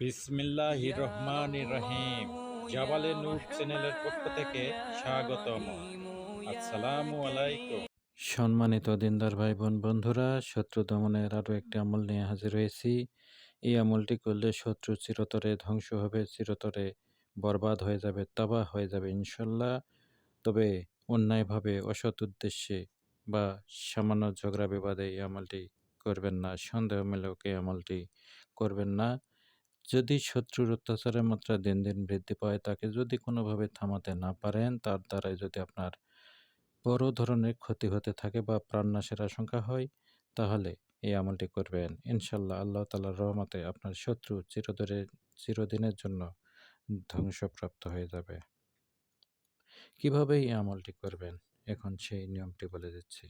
বিসমিল্লাহ রহমান রহিম। জাবালে নূর চ্যানেলের পক্ষ থেকে স্বাগতম। আসসালামু আলাইকুম। সম্মানিত দিনদার ভাই বোন বন্ধুরা শত্রু দমনের আরও একটি আমল নিয়ে হাজির হয়েছি। এই আমলটি করলে শত্রু চিরতরে ধ্বংস হবে চিরতরে বরবাদ হয়ে যাবে তাবা হয়ে যাবে ইনশাল্লাহ। তবে অন্যায়ভাবে অসৎ উদ্দেশ্যে বা সামান্য ঝগড়া বিবাদে এই আমলটি করবেন না সন্দেহমূলক এই আমলটি করবেন না। যদি শত্রুর অত্যাচারের মাত্রা দিন দিন বৃদ্ধি পায়, তাকে যদি কোনোভাবে থামাতে না পারেন, তার দ্বারাই যদি আপনার বড় ধরনের ক্ষতি হতে থাকে বা প্রাণনাশের আশঙ্কা হয়, তাহলে এই আমলটি করবেন। ইনশাল্লাহ আল্লাহ তালার রহমতে আপনার শত্রু চিরদরে, চিরদিনের জন্য ধ্বংসপ্রাপ্ত হয়ে যাবে। কীভাবে এই আমলটি করবেন? এখন সেই নিয়মটি বলে দিচ্ছি।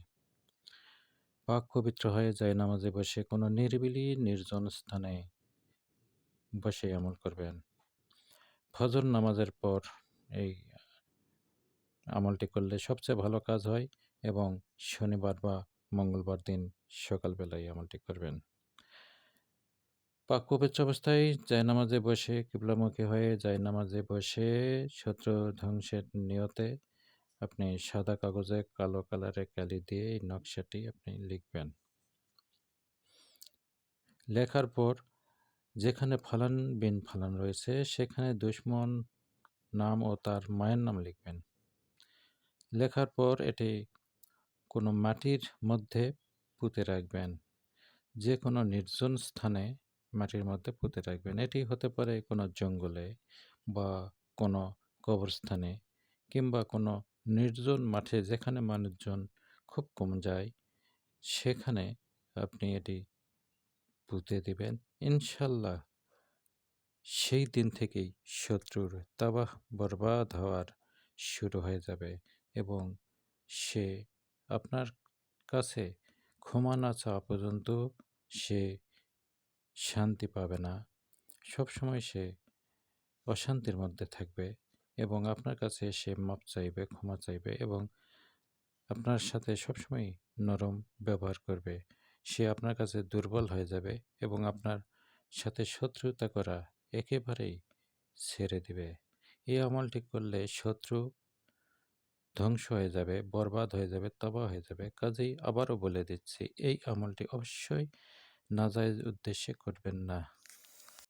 পাক পবিত্র হয়ে যায় নামাজে বসে কোনো নিরিবিলি নির্জন স্থানে বসে আমল করবেন। ফজর নামাজের পর এই আমলটি করলে সবচেয়ে ভালো কাজ হয় এবং শনিবার বা মঙ্গলবার দিন সকালবেলায় আমলটি করবেন। পাক পবিত্র অবস্থায় নামাজে বসে, কিবলামুখী হয়ে নামাজে বসে, শত্রু ধ্বংসের নিয়তে আপনি সাদা কাগজে কালো কালারে কালি দিয়ে এই নকশাটি আপনি লিখবেন। লেখার পর যেখানে ফালান বিন ফালান রয়েছে, সেখানে দুশ্মন নাম ও তার মায়ের নাম লিখবেন। লেখার পর এটি কোনো মাটির মধ্যে পুঁতে রাখবেন। যে কোনো নির্জন স্থানে মাটির মধ্যে পুঁতে রাখবেন। এটি হতে পারে কোনো জঙ্গলে বা কোনো কবরস্থানে কিংবা কোনো নির্জন মাঠে যেখানে মানুষজন খুব কম যায়, সেখানে আপনি এটি পুঁতে দিবেন। ইনশাল্লাহ। সেই দিন থেকেই শত্রুর তাবাহ বরবাদ হওয়ার শুরু হয়ে যাবে এবং সে আপনার কাছে ক্ষমা না চাওয়া পর্যন্ত সে শান্তি পাবে না। সবসময় সে অশান্তির মধ্যে থাকবে এবং আপনার কাছে সে মাপ চাইবে, ক্ষমা চাইবে এবং আপনার সাথে সবসময় নরম ব্যবহার করবে। সে আপনার কাছে দুর্বল হয়ে যাবে এবং আপনার সাথে শত্রুতা করা একেবারেই ছেড়ে দিবে। এই আমলটি করলে শত্রু ধ্বংস হয়ে যাবে, বরবাদ হয়ে যাবে, তবা হয়ে যাবে। কাজেই আবারও বলে দিচ্ছি, এই আমলটি অবশ্যই নাজায়জ উদ্দেশ্যে করবেন না।